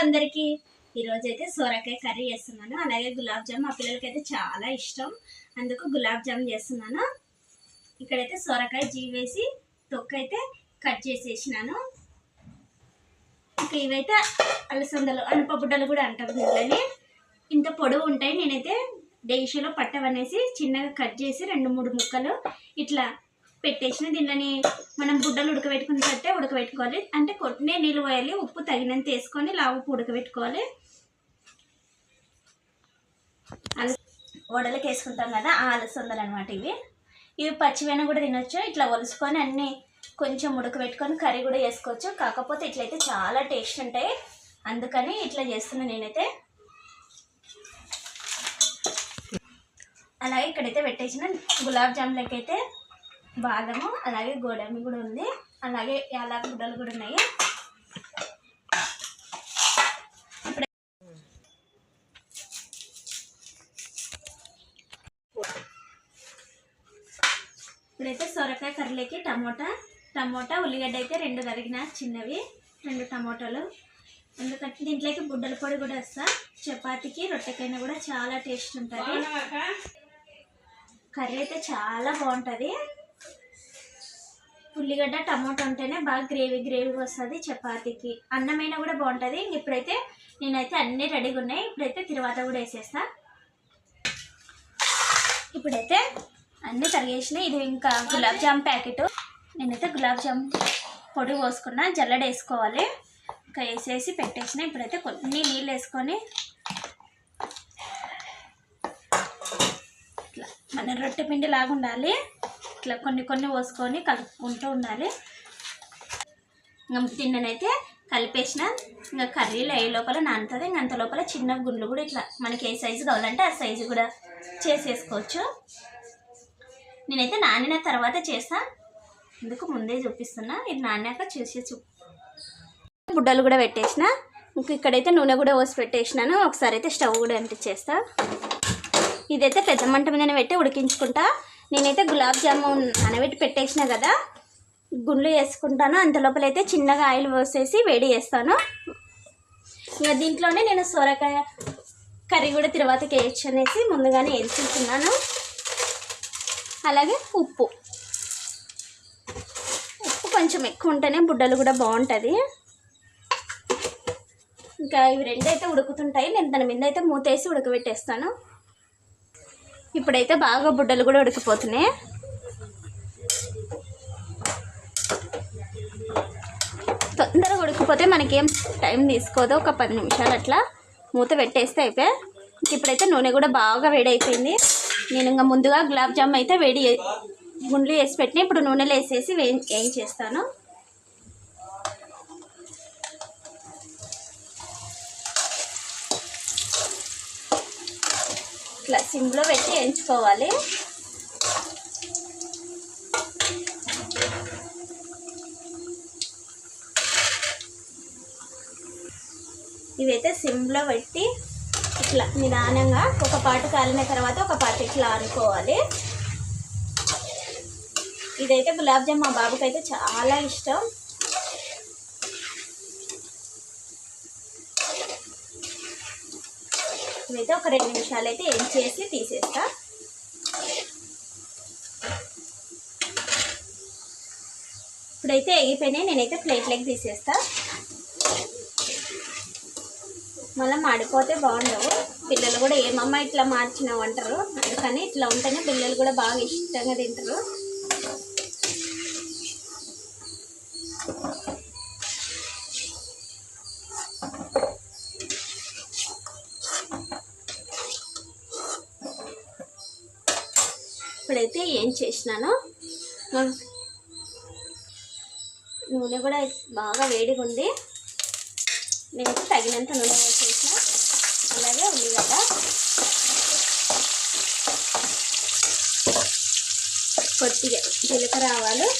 అందరికీ ఈరోజు అయితే సోరకాయ కర్రీ చేస్తున్నాను. అలాగే గులాబ్ జామ్ మా పిల్లలకి అయితే చాలా ఇష్టం. అందుకు గులాబ్ జామ్ చేస్తున్నాను. ఇక్కడైతే సోరకాయ జీవేసి తొక్క అయితే కట్ చేసేసినాను. ఇంకా ఇవైతే అలసందలు అనుపబుడ్డలు కూడా అంటాం వీళ్ళని ఇంత పొడవు ఉంటాయి నేనైతే డేషలో పట్టవనేసి చిన్నగా కట్ చేసి రెండు మూడు ముక్కలు ఇట్లా పెట్టేసిన దీనిలోని మనం బుడ్డలు ఉడకబెట్టుకున్నట్టే ఉడకబెట్టుకోవాలి. అంటే కొట్టినే నీళ్ళు పోయాలి ఉప్పు తగినంత వేసుకొని లావు ఉప్పు ఉడకబెట్టుకోవాలి. అల వడలకి వేసుకుంటాం కదా ఆ అలసందలు అనమాట ఇవి. ఇవి పచ్చివైన కూడా తినొచ్చు. ఇట్లా ఒలుసుకొని అన్నీ కొంచెం ఉడకబెట్టుకొని కర్రీ కూడా చేసుకోవచ్చు. కాకపోతే ఇట్లయితే చాలా టేస్ట్ ఉంటాయి. అందుకని ఇట్లా చేస్తున్నాను నేనైతే. అలాగే ఇక్కడైతే పెట్టేసిన గులాబ్ జామ్లకైతే బాదము అలాగే గోడమి కూడా ఉంది. అలాగే యాలక గుడ్డలు కూడా ఉన్నాయి. ఇప్పుడే- ఇప్పుడైతే సొరకాయ కర్రీలోకి టమోటా టమోటా ఉల్లిగడ్డ అయితే రెండు తరిగిన చిన్నవి రెండు టమోటాలు. ఎందుకంటే దీంట్లోకి బుడ్డల పొడి కూడా వేస్తా. చపాతీకి రొట్టెకైనా కూడా చాలా టేస్ట్ ఉంటుంది. కర్రీ అయితే చాలా బాగుంటుంది. ఉల్లిగడ్డ టమాటో ఉంటేనే బాగా గ్రేవీ గ్రేవీ వస్తుంది చపాతీకి. అన్నమైనా కూడా బాగుంటుంది. ఇంక ఇప్పుడైతే నేనైతే అన్నీ రెడీగా ఉన్నాయి. ఇప్పుడైతే తిరువాత కూడా వేసేస్తా. ఇప్పుడైతే అన్నీ తరిగేసినాయి ఇది ఇంకా గులాబ్ జామ్ ప్యాకెట్. నేనైతే గులాబ్ జామ్ పొడి పోసుకున్నా. జల్లెడ వేసుకోవాలి. ఇంకా వేసేసి పెట్టేసిన. ఇప్పుడైతే కొన్ని నీళ్ళు వేసుకొని ఇట్లా మన రొట్టె పిండి లాగా ఉండాలి. ఇట్లా కొన్ని కొన్ని పోసుకొని కలుపుకుంటూ ఉండాలి. ఇంకా తిన్ననైతే కలిపేసిన ఇంకా కర్రీలో ఏ లోపల నానుతుంది. ఇంకా అంత లోపల చిన్న గుండ్లు కూడా ఇట్లా మనకి ఏ సైజు కావాలంటే ఆ సైజు కూడా చేసేసుకోవచ్చు. నేనైతే నానిన తర్వాత చేస్తా. ఎందుకు ముందే చూపిస్తున్నా. ఇది నానాక చేసి చూ బుడ్డలు కూడా పెట్టేసిన. ఇంక ఇక్కడైతే నూనె కూడా పోసి పెట్టేసినాను. ఒకసారి అయితే స్టవ్ కూడా అంటించేస్తా. ఇదైతే పెద్ద మంట మీదనే పెట్టి ఉడికించుకుంటా. నేనైతే గులాబ్ జామున్ నానబెట్టి పెట్టేసిన కదా. గుండ్లు వేసుకుంటాను అంత లోపలైతే చిన్నగా ఆయిల్ పోసేసి వేడి చేస్తాను. ఇక దీంట్లోనే నేను సొరకాయ కర్రీ కూడా తర్వాతకి వేయచ్చు అనేసి ముందుగానే వేసుకుంటున్నాను అలాగే ఉప్పు. ఉప్పు కొంచెం ఎక్కువ ఉంటేనే బుడ్డలు కూడా బాగుంటుంది. ఇంకా ఇవి రెండు అయితే ఉడుకుతుంటాయి. నేను దాని మీద అయితే మూతేసి ఉడకబెట్టేస్తాను. ఇప్పుడైతే బాగా బుడ్డలు కూడా ఉడికిపోతున్నాయి. తొందరగా ఉడికిపోతే మనకేం టైం తీసుకోదు ఒక పది నిమిషాలు అట్లా మూత పెట్టేస్తే అయిపోయి. ఇంక ఇప్పుడైతే నూనె కూడా బాగా వేడైపోయింది. నేను ఇంకా ముందుగా గులాబ్ జామ్ అయితే వేడి గుండ్లు వేసి పెట్టిన ఇప్పుడు నూనెలో వేసేసి వేయించేస్తాను. ఇట్లా సిమ్లో పెట్టి వేయించుకోవాలి ఇవైతే సిమ్లో పెట్టి ఇట్లా నిదానంగా ఒక పాటు కాలిన తర్వాత ఒక పాట ఇట్లా అనుకోవాలి ఇదైతే గులాబ్ జామ్ మా బాబుకి అయితే చాలా ఇష్టం. అయితే ఒక రెండు నిమిషాలు అయితే ఏం చేసి తీసేస్తా. ఇప్పుడైతే ఎగిపోయినాయి నేనైతే ప్లేట్లోకి తీసేస్తా. మళ్ళీ మాడిపోతే బాగుండవు. పిల్లలు కూడా ఏమమ్మా ఇట్లా మార్చినావు అంటారు. అందుకని ఇట్లా ఉంటేనే పిల్లలు కూడా బాగా ఇష్టంగా తింటారు. ఏం చేసినానో? నూనె. కూడా బాగా వేడిగా ఉంది. నేను తగినంత నూనె వేసేసిన. అలాగే ఉల్లిగడ్డ కొద్దిగా జీలకర్ర ఆవాలు.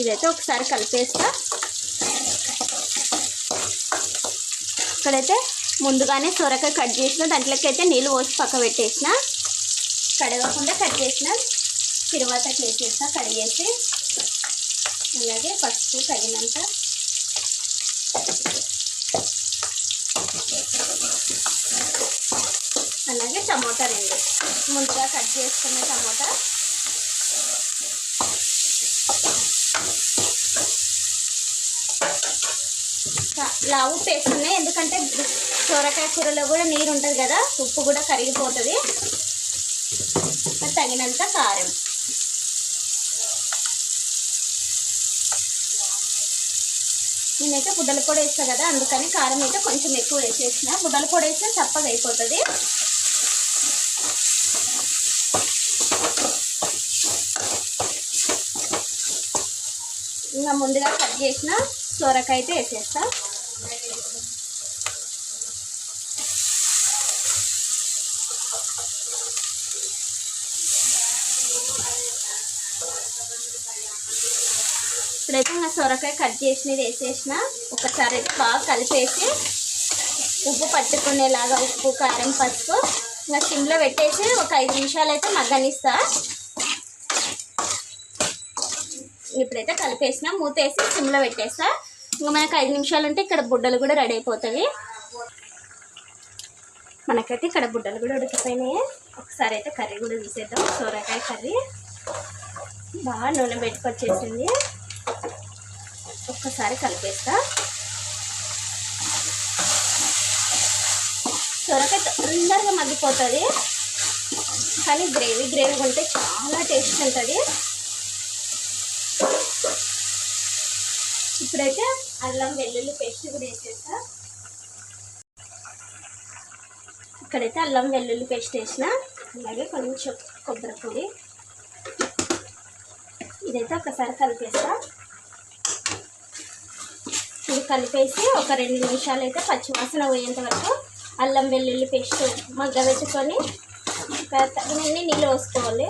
ఇదైతే ఒకసారి కలిపేస్తా. ఇక్కడైతే ముందుగానే సొరకాయ కట్ చేసిన దాంట్లోకి అయితే నీళ్ళు పోసి పక్క పెట్టేసిన. కడగకుండా కట్ చేసిన తర్వాత చేసేసిన కడిగేసి అలాగే పసుపు తగినంత. అలాగే టమోటా రెండు. ముందుగా కట్ చేసుకున్న టమోటా లావు పేస్తున్నాయి ఎందుకంటే సొరకాయ కూరలో కూడా నీరు ఉంటుంది కదా ఉప్పు కూడా కరిగిపోతుంది. తగినంత కారం. నేనైతే బుడ్డల పొడి వేస్తాను కదా అందుకని కారం అయితే కొంచెం ఎక్కువ వేసేసిన. బుడ్డల పొడి వేస్తే చప్పగా అయిపోతుంది. ఇంకా ముందుగా కట్ చేసిన సొరకాయ అయితే వేసేస్తా. ఇప్పుడైతే నా సొరకాయ కట్ చేసినది వేసేసిన. ఒకసారి అయితే బాగా కలిపేసి ఉప్పు పట్టుకునేలాగా ఉప్పు కారం పసుపు ఇంకా సిమ్లో పెట్టేసి ఒక ఐదు నిమిషాలు అయితే మగ్గనిస్తా. ఇప్పుడైతే కలిపేసిన మూతేసి సిమ్లో పెట్టేస్తా. ఇంకా మనకు ఐదు నిమిషాలు ఉంటే ఇక్కడ బుడ్డలు కూడా రెడీ అయిపోతుంది మనకైతే ఇక్కడ బుడ్డలు కూడా ఉడికిపోయినాయి. ఒకసారి అయితే కర్రీ కూడా తీసేద్దాం. సోరకాయ కర్రీ. బాగా నూనె పెట్టుకొచ్చేసింది. ఒక్కసారి కలిపేస్తా. సొరకాయ తొందరగా మగ్గిపోతుంది. కానీ గ్రేవీ గ్రేవీ ఉంటే చాలా టేస్ట్ ఉంటుంది. ఇప్పుడైతే అల్లం వెల్లుల్లి పేస్ట్ కూడా వేసేసా ఇక్కడైతే అల్లం వెల్లుల్లి పేస్ట్ వేసిన అలాగే కొంచెం కొబ్బరి పొడి. ఇదైతే ఒకసారి కలిపేస్తా. ఇది కలిపేసి ఒక రెండు నిమిషాలు అయితే పచ్చివాసన పోయేంత వరకు అల్లం వెల్లుల్లి పేస్ట్ మగ్గ పెట్టుకొని తగినన్ని నీళ్ళు పోసుకోవాలి.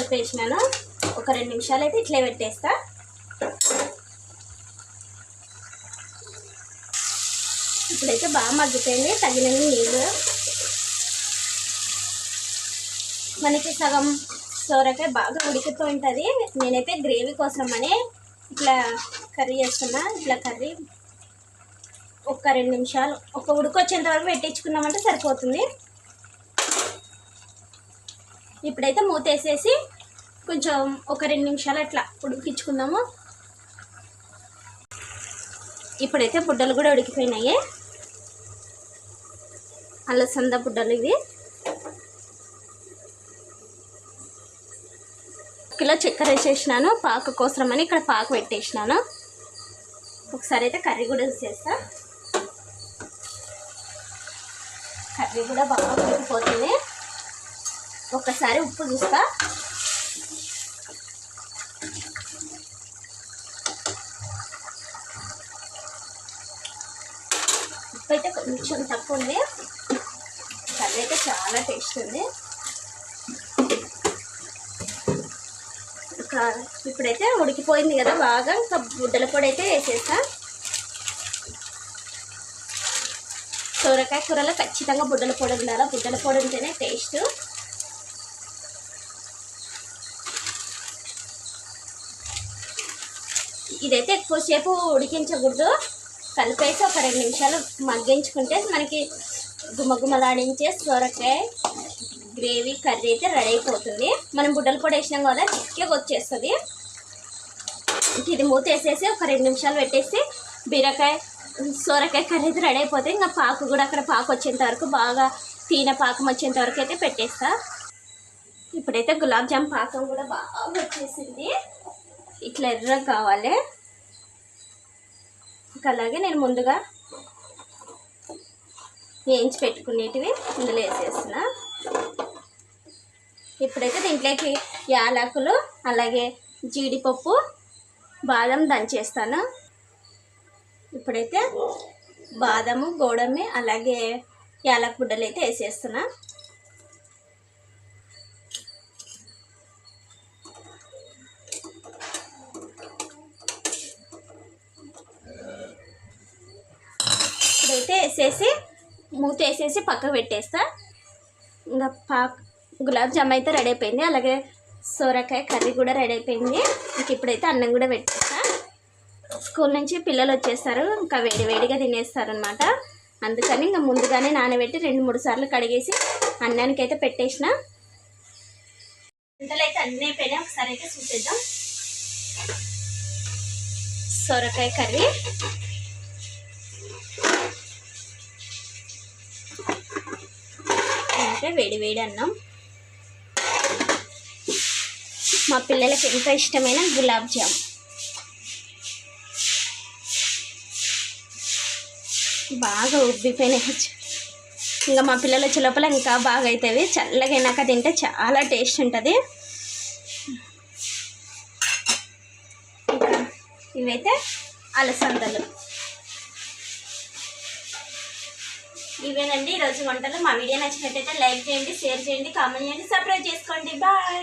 కలిపేసినాను. ఒక రెండు నిమిషాలు అయితే ఇట్లే పెట్టేస్తా. ఇప్పుడైతే బాగా మగ్గిపోయింది తగినన్ని నీళ్ళు. మనకి సగం సోరకాయ బాగా ఉడికిపోయి ఉంటుంది. నేనైతే గ్రేవీ కోసం అని ఇట్లా కర్రీ చేస్తున్నా. ఇట్లా కర్రీ ఒక రెండు నిమిషాలు ఒక ఉడికొచ్చేంత వరకు పెట్టించుకున్నామంటే సరిపోతుంది. ఇప్పుడైతే మూత వేసేసి కొంచెం ఒక రెండు నిమిషాలు అట్లా ఉడికించుకుందాము. ఇప్పుడైతే బుడ్డలు కూడా ఉడికిపోయినాయి. అలసంద బుడ్డలు ఇవి. కిలో చక్కెర వేసేసినాను పాకు కోసమని ఇక్కడ పాకు పెట్టేసినాను. ఒకసారి అయితే కర్రీ కూడా చేస్తా. కర్రీ కూడా బాగా ఉడికిపోతుంది. ఒకసారి ఉప్పు చూస్తా. ఉప్పు అయితే కొంచెం తక్కువ ఉంది. కర్రీ అయితే చాలా టేస్ట్ ఉంది. ఇంకా ఇప్పుడైతే ఉడికిపోయింది కదా బాగా. ఇంకా బుడ్డల పొడి అయితే వేసేస్తా. సొరకాయ కూరలో ఖచ్చితంగా బుడ్డల పొడి ఉండాలి? బుడ్డల పొడి ఉంటేనే టేస్ట్. ఇదైతే ఎక్కువసేపు ఉడికించకూడదు. కలిపేసి ఒక రెండు నిమిషాలు మగ్గించుకుంటే మనకి గుమగుమలాడించే సొరకాయ గ్రేవీ కర్రీ అయితే రెడీ అయిపోతుంది. మనం బుడ్డలు పొడి వేసినాం కదా చిక్కగా వచ్చేస్తుంది. ఇది మూత వేసేసి ఒక రెండు నిమిషాలు పెట్టేసి బీరకాయ సొరకాయ కర్రీ అయితే రెడీ అయిపోతుంది ఇంకా పాకు కూడా అక్కడ పాకు వచ్చేంత వరకు బాగా తీన పాకం వచ్చేంత వరకు అయితే పెట్టేస్తా. ఇప్పుడైతే గులాబ్ జామ్ పాకం కూడా బాగా వచ్చేసింది. ఇట్లా ఎర్రగా కావాలి. ఇంకా అలాగే నేను ముందుగా వేయించి పెట్టుకునేటివి ఇందులో వేసేసిన. ఇప్పుడైతే దీంట్లోకి యాలకులు అలాగే జీడిపప్పు బాదం దంచేస్తాను. ఇప్పుడైతే బాదము గోడమి అలాగే యాలకుడ్డలు అయితే వేసేస్తున్నా. వేసేసి పక్కకు పెట్టేస్తా. ఇంకా పా గులాబ్ జామ్ అయితే రెడీ అయిపోయింది. అలాగే సోరకాయ కర్రీ కూడా రెడీ అయిపోయింది. ఇంక ఇప్పుడైతే అన్నం కూడా పెట్టేస్తా. స్కూల్ నుంచి పిల్లలు వచ్చేస్తారు. ఇంకా వేడి వేడిగా తినేస్తారు అనమాట అందుకని ఇంకా ముందుగానే నానబెట్టి రెండు మూడు సార్లు కడిగేసి అన్నానికి అయితే పెట్టేసిన. వంటలు అయితే అన్నీ అయిపోయినాయి. ఒకసారి అయితే చూసేద్దాం. సొరకాయ కర్రీ. అంటే వేడి వేడి అన్నం. మా పిల్లలకి ఎంతో ఇష్టమైన గులాబ్ జామ్. బాగా ఉబ్బిపోయినాయి. ఇంకా మా పిల్లలు వచ్చే లోపల ఇంకా బాగా అవుతాయి చల్లగా తింటే చాలా టేస్ట్ ఉంటుంది. ఇవైతే అలసందలు. ఇవేనండి. ఈరోజు వంటలు. మా వీడియో నచ్చినట్టయితే లైక్ చేయండి షేర్ చేయండి కామెంట్ చేయండి. సబ్స్క్రైబ్ చేసుకోండి. బాయ్.